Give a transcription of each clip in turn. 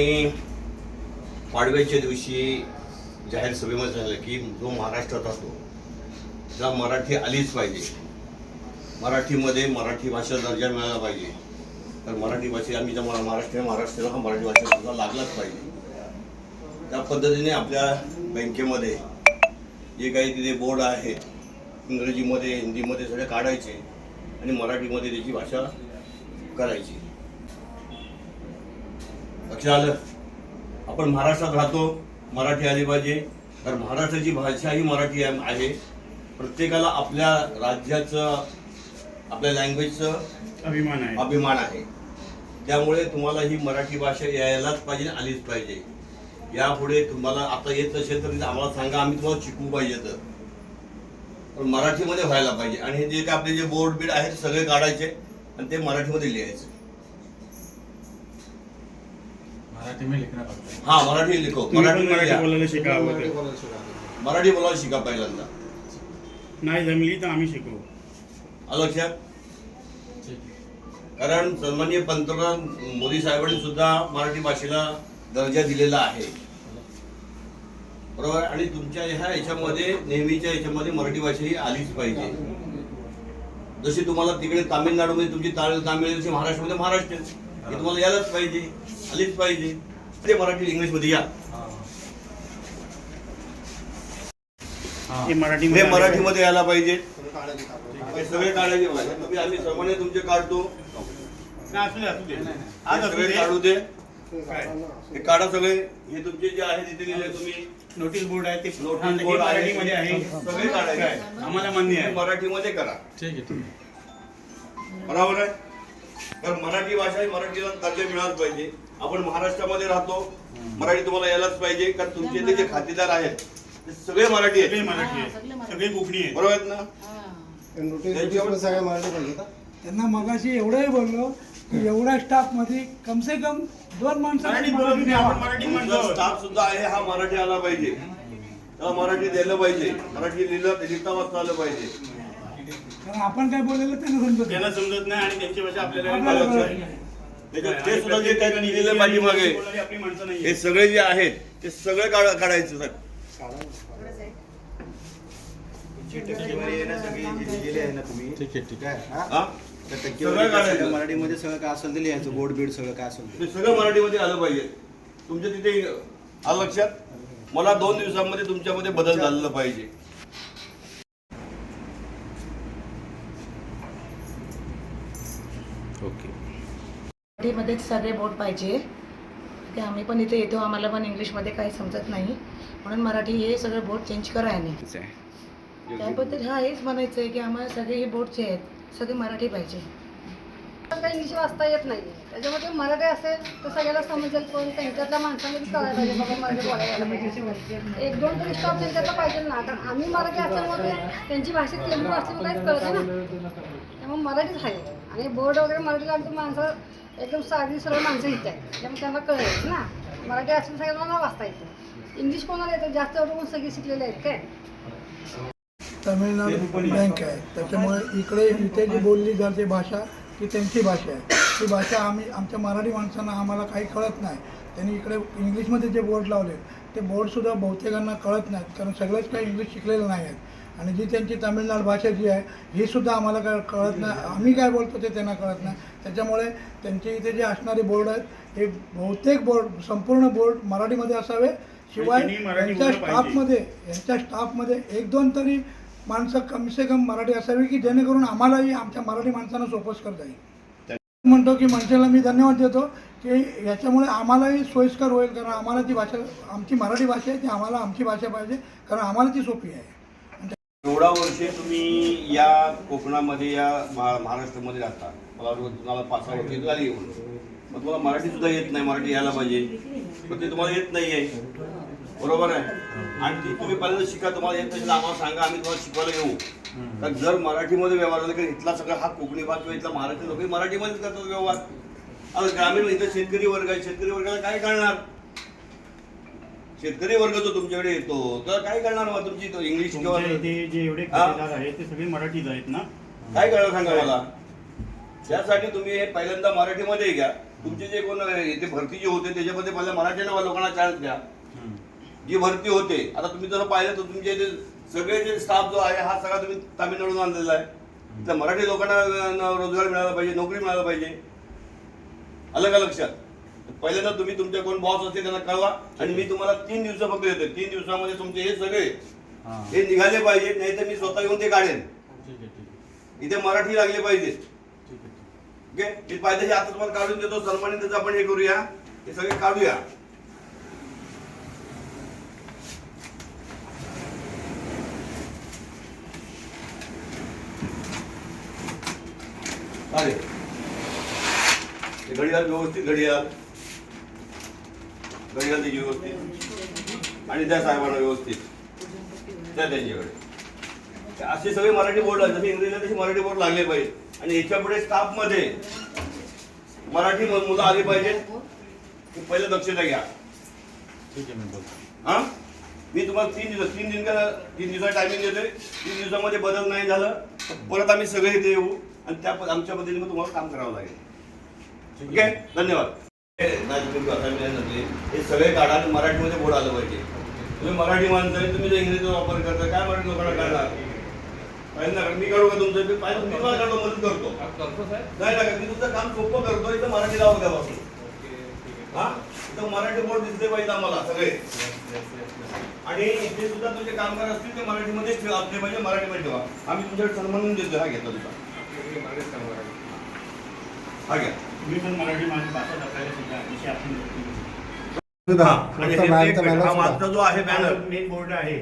आणि पाडव्याच्या दिवशी जाहीर सभेमध्ये झालं की जो महाराष्ट्रात असतो त्याला मराठी आलीच पाहिजे. मराठीमध्ये मराठी भाषा दर्जा मिळाला पाहिजे. तर मराठी भाषे आम्ही ज्या मला महाराष्ट्र महाराष्ट्राला हा मराठी भाषा सुद्धा लागलाच पाहिजे. त्या पद्धतीने आपल्या बँकेमध्ये जे काही तिथे बोर्ड आहेत इंग्रजीमध्ये हिंदीमध्ये सगळे काढायचे आणि मराठीमध्ये त्याची भाषा करायची. लक्षात आलं आपण महाराष्ट्रात राहतो मराठी आली पाहिजे. तर महाराष्ट्राची भाषा ही मराठी आहे. प्रत्येकाला आपल्या राज्याचं आपल्या लँग्वेजचं अभिमान आहे. अभिमान आहे. त्यामुळे तुम्हाला ही मराठी भाषा यायलाच पाहिजे आलीच पाहिजे. यापुढे तुम्हाला आता येत नसेल तर आम्हाला सांगा आम्ही तुम्हाला शिकवू पाहिजे तर. पण मराठीमध्ये व्हायला पाहिजे. आणि हे जे काय आपले जे बोर्ड बीड आहेत सगळे काढायचे आणि ते मराठीमध्ये लिहायचे. मराठी में लिखना पड़ता है हा मराठी लिखो तुम्ही पण मराठी मराठी. बोलायला शिकावं मराठी. बोलायला शिका. मराठी बोलायला शिका पहिल्यांदा. नाही जमली तर आम्ही शिकवू आलं लक्षात ठीक है कारण सन्माननीय पंतप्रधान मोदी साहेबांनी सुद्धा मराठी भाषेला दर्जा दिलेला आहे. बरोबर? आणि तुमच्या ह्या याच्यामध्ये नेहमीच्या याच्यामध्ये मराठी भाषा ही आलीच पाहिजे. जशी तुम्हाला तिकडे तामिळनाडूमध्ये तुमची तामिळ तामिळ जशी महाराष्ट्रामध्ये महाराष्ट्र हे तुम्हाला यायलाच पाहिजे. आलीच पाहिजे ते मराठी इंग्लिशमध्ये या हाँ। हे मराठी हे मराठीमध्ये यायला पाहिजे. हे। सगळे काढायचे तुम्ही आम्ही सर्वांनी तुमचे काढतो नाही, असू दे असू दे आज असू सगळे काढू दे. हे काढा सगळे। हे तुमचे जे आहे तिथे लिहिले तुम्ही। नोटीस बोर्ड आहे ते नोटीस बोर्ड आहे. मराठीमध्ये आहे. सगळे काढायचे. काय? आम्हाला मान्य आहे. मराठीमध्ये करा. ठीक है ठीक है बरोबर आहे? कारण मराठी भाषा ही मराठीला दर्जा मिळालाच पाहिजे. आपण महाराष्ट्रामध्ये राहतो. मराठी तुम्हाला यायलाच पाहिजे कारण तुमचे इथे जे खातेदार आहेत ते सगळे मराठी सगळे आहेत. मराठी हा, आहे सगळे मराठी. कोकणी आहे बरोबर आहेत ना? हा. हे नोटीस सगळ्या मराठी पाहिजे का? त्यांना मगाशी एवढंही बोललो की एवढ्या स्टाफमध्ये कम से कम दोन माणसं मराठीत बोलत नाही आपण मराठी म्हणतो स्टाफ सुद्धा आहे हा मराठी आला पाहिजे. त्याला मराठी द्यायला पाहिजे. मराठी लिहिलं लिहिता वाचता आलं पाहिजे. कारण आपण काय बोललेलं त्यांना समजत त्यांना नाही. समजत नाही आणि त्यांची भाषा आपल्याला आपल्याला कळत कळत नाही. त्याच्यात ते सुद्धा जे लिहिलेलं पाठीमागे हे सगळे जे आहेत ते सगळे काढ- काढायचे सर. मराठीमध्ये सगळं काय असेल ते लिहायचं बोर्ड बीड सगळं काय असेल ते. ते सगळं मराठीमध्ये आलं पाहिजे. तुमच्या तिथे आलं लक्षात? मला दोन दिवसांमध्ये तुमच्यामध्ये बदल झालेला पाहिजे. ओके. मराठीमध्येच सगळे बोर्ड पाहिजे. की आम्ही पण इथे येतो आम्हाला पण इंग्लिशमध्ये काही समजत नाही. म्हणून मराठी हे सगळे बोर्ड चेंज करा याने. त्याबद्दल हा हेच म्हणायचं आहे की आम्हाला सगळे हे बोर्ड जे आहेत सगळे मराठी पाहिजे. काही इंग्लिश वाचता येत नाही. त्याच्यामध्ये मराठी असेल तर सगळ्याला समजेल पण त्यांच्यातल्या माणसांना बी कळायला पाहिजे बाबा मराठी बोलायला पाहिजे. एक दोन तरी स्टॉप त्यांच्यातला पाहिजे ना. कारण आम्ही मराठी असल्यामुळे त्यांची भाषा तेलुगू असल्यामुळे काहीच कळते ना. त्यामुळे मराठीच आहे. आणि बोर्ड वगैरे मराठीला आमची माणसं एकदम साधी सरळ माणसं इथे आहेत. त्यामुळे त्यांना कळेल ना. मराठी असून सगळ्यांना वाचता येतं इंग्लिश कोणाला येतं? जास्त एवढं सगळी शिकलेले आहेत काय? तामिळनाडू बँक आहे. त्याच्यामुळे इकडे इथे जी बोलली जाते भाषा ती त्यांची भाषा आहे. ती भाषा आम्ही आमच्या मराठी माणसांना आम्हाला काही कळत नाही. त्यांनी इकडे इंग्लिशमध्ये जे बोर्ड लावले ते बोर्डसुद्धा बहुतेकांना कळत नाहीत. कारण सगळेच काही इंग्लिश शिकलेलं नाही आहेत. आणि जी त्यांची तामिळनाडू भाषा जी आहे ही सुद्धा आम्हाला काय कळत नाही. आम्ही काय बोलतो ते त्यांना कळत नाही. त्याच्यामुळे त्यांचे इथे जे असणारे बोर्ड आहेत हे बहुतेक बोर्ड संपूर्ण बोर्ड मराठीमध्ये असावे. शिवाय यांच्या. स्टाफमध्ये यांच्या स्टाफमध्ये एक दोन तरी माणसं कमी से कम मराठी असावी की जेणेकरून आम्हालाही आमच्या मराठी माणसांना सोपस करता येईल. म्हणतो की मनसेला मी धन्यवाद देतो की याच्यामुळे आम्हालाही सोयीस्कर होईल कारण आम्हाला ती भाषा आमची मराठी भाषा आहे ती आम्हाला आमची भाषा पाहिजे कारण आम्हाला ती सोपी आहे. एवढा वर्षे तुम्ही या कोकणामध्ये या महाराष्ट्रामध्ये राहता. मला तुम्हाला पाच सहा वर्ष झाली येऊन मग तुम्हाला मराठी सुद्धा येत नाही मराठी यायला पाहिजे. पण ते तुम्हाला येत नाहीये. बरोबर आहे? आणि ती तुम्ही पहिल्यांदा शिका तुम्हाला येत नाही. आम्हाला सांगा आम्ही तुम्हाला शिकवायला येऊ. तर जर मराठीमध्ये व्यवहार झाला की इथला सगळा हा कोकणी भाग किंवा इथला महाराष्ट्र लोक मराठीमध्येच करतात व्यवहार. आता ग्रामीण इथं शेतकरी वर्ग आहे. शेतकरी वर्गाला काय कळणार शेतकरी वर्ग जो तुमच्याकडे येतो तर काय करणार मग तुमची तो इंग्लिश किंवा तुमच्या इथे जे एवढे हा? आहेत ते सगळे मराठीच आहेत ना? काय करणार सांगा मला? त्यासाठी तुम्ही हे पहिल्यांदा मराठीमध्ये घ्या. तुमचे जे कोण इथे भरती जे होते त्याच्यामध्ये पहिल्या मराठी लोकांना चान्स द्या. जी भरती होते आता तुम्ही जर पाहिलं तर तुमचे जे सगळे जे स्टाफ जो आहे हा सगळा तुम्ही तामिळनाडून आणलेला आहे. तर मराठी लोकांना अं, रोजगार मिळाला पाहिजे नोकरी मिळायला पाहिजे. अलग अलग लक्षात पहिल्यांदा तुम्ही तुमच्या कोण बॉस असते त्यांना कळवा. आणि मी तुम्हाला तीन दिवस फक्त देतो. तीन दिवसामध्ये तुमचे हे सगळे हा. निघाले पाहिजेत नाही तर मी स्वतः येऊन ते काढेन. इथे मराठी लागले पाहिजे. ओके? मी पाहिजे आता तुम्हाला काढून देतो. सन्मानित आपण हे करूया. हे सगळे काढूया. अरे. घडियाळ व्यवस्थित घडियाळ. त्याची व्यवस्थित. आणि त्या साहेबांना व्यवस्थित. त्या त्यांच्याकडे. असे सगळे मराठी बोर्ड लागले. जसे इंग्रजीला तसे मराठी बोर्ड लागले पाहिजे. आणि याच्यापुढे स्टाफमध्ये मराठी मुलं आली पाहिजेत पहिलं दक्षता घ्या. ठीक आहे हा? मी तुम्हाला तीन दिवस तीन दिन का तीन दिवसा टायमिंग देतोय. तीन दिवसामध्ये बदल नाही झालं. तर परत आम्ही सगळे इथे येऊ. आणि त्या आमच्या पद्धतीने तुम्हाला काम करावं लागेल. ठीक आहे. धन्यवाद. हे हे सगळे काढा आणि मराठीमध्ये बोर्ड आलं पाहिजे. तुम्ही मराठी माणसं आहे, तुम्ही इंग्रजीचा वापर करता काय मराठी लोकांना काढणार पाहिजे ना मी काढू का तुमचं? मी पाहिजे मी मला काढतो मदत करतो. नाही ना मी तुमचं काम सोपं करतो इथं मराठी लावून द्यापासून हा? इथं मराठी बोर्ड दिसले पाहिजे आम्हाला सगळे. आणि इथे सुद्धा तुमचे कामगार असतील ते मराठीमध्येच ठेवा असले पाहिजे मराठीमध्ये ठेवा. आम्ही तुमच्याकडे सन्मानून देतो हा घेतो तुमचा. हा. घ्या आणि फक्त हे मॅनचा एक- मॅनच हा होता. मागचा जो आहे बॅनर मेन बोर्ड आहे.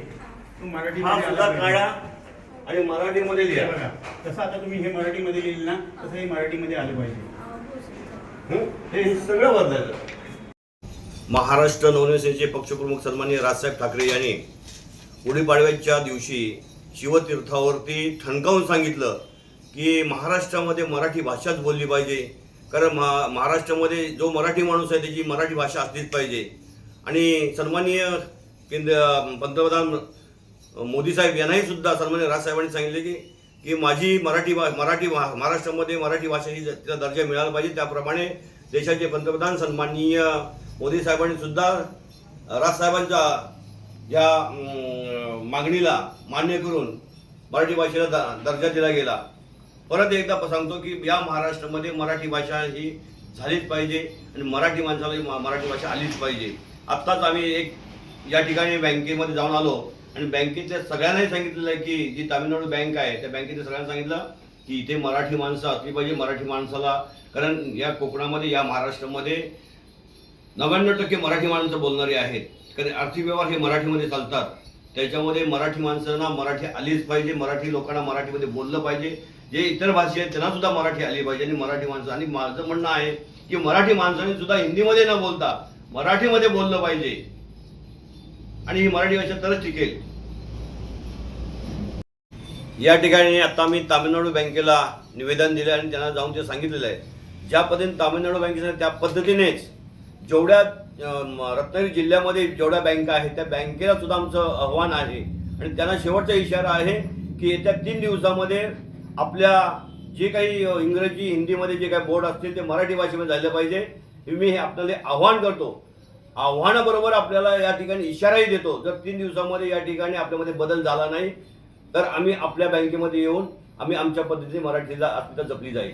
तो मराठी हा सुद्धा काढा आणि मराठीमध्ये लिहा. तसं आता तुम्ही हे मराठीमध्ये लिहिलं ना तसं हे मराठीमध्ये आलं पाहिजे. हं? हे सगळं बदलायचं. महाराष्ट्र नवनिसेचे पक्षप्रमुख सन्माननीय राजसाहेब ठाकरे यांनी गुढीपाडव्याच्या दिवशी शिवतीर्थावरती ठणकावून सांगितलं की महाराष्ट्रामध्ये मराठी भाषाच बोलली पाहिजे. कारण महा महाराष्ट्रामध्ये जो मराठी माणूस आहे त्याची मराठी भाषा असलीच पाहिजे. आणि सन्माननीय केंद्र पंतप्रधान मोदी साहेब यांनाही सुद्धा सन्मान्य राजसाहेबांनी सांगितले की की माझी मराठी भा मराठी भा महाराष्ट्रामध्ये मराठी भाषा ही तिला दर्जा मिळाला पाहिजे. त्याप्रमाणे देशाचे पंतप्रधान सन्माननीय मोदी साहेबांनी सुद्धा राजसाहेबांच्या या मागणीला मान्य करून मराठी भाषेला द- दर्जा दिला गेला. परत एकदा सांगतो की या महाराष्ट्रामध्ये मराठी भाषा ही झालीच पाहिजे आणि मराठी माणसाला ही मराठी भाषा आलीच पाहिजे. आत्ताच आम्ही एक या ठिकाणी बँकेमध्ये जाऊन आलो आणि बँकेतल्या सगळ्यांनाही सांगितलेलं आहे की जी तामिळनाडू बँक आहे त्या बँकेतल्या सगळ्यांना सांगितलं की इथे मराठी माणसं असली पाहिजे मराठी माणसाला. कारण या कोकणामध्ये या महाराष्ट्रामध्ये नव्याण्णव टक्के मराठी माणसं बोलणारी आहेत. कारण आर्थिक व्यवहार हे मराठीमध्ये चालतात. त्याच्यामध्ये मराठी माणसांना मराठी आलीच पाहिजे मराठी लोकांना मराठीमध्ये बोललं पाहिजे. जे इतर भाषी आहेत त्यांना सुद्धा मराठी आली पाहिजे आणि मराठी माणसं आणि माझं म्हणणं आहे की मराठी माणसाने सुद्धा हिंदीमध्ये न बोलता मराठीमध्ये बोललं पाहिजे. आणि ही मराठी भाषा तरच टिकेल. या ठिकाणी आता मी तामिळनाडू बँकेला निवेदन दिलं आणि त्यांना जाऊन ते सांगितलेलं आहे. ज्या पद्धतीने तामिळनाडू बँकेचं त्या पद्धतीनेच जेवढ्या रत्नागिरी जिल्ह्यामध्ये जेवढ्या बँका आहेत त्या बँकेला सुद्धा आमचं आव्हान आहे. आणि त्यांना शेवटचा इशारा आहे की येत्या तीन दिवसामध्ये आपल्या जे काही इंग्रजी हिंदीमध्ये जे काही बोर्ड असतील ते मराठी भाषेमध्ये झालं पाहिजे. हे मी हे आपल्याला आव्हान करतो. आव्हानाबरोबर आपल्याला या ठिकाणी इशाराही देतो. जर तीन दिवसामध्ये या ठिकाणी आपल्यामध्ये बदल झाला नाही तर आम्ही आपल्या बँकेमध्ये येऊन आम्ही आमच्या पद्धतीने मराठीला अस्मिता जपली जाईल.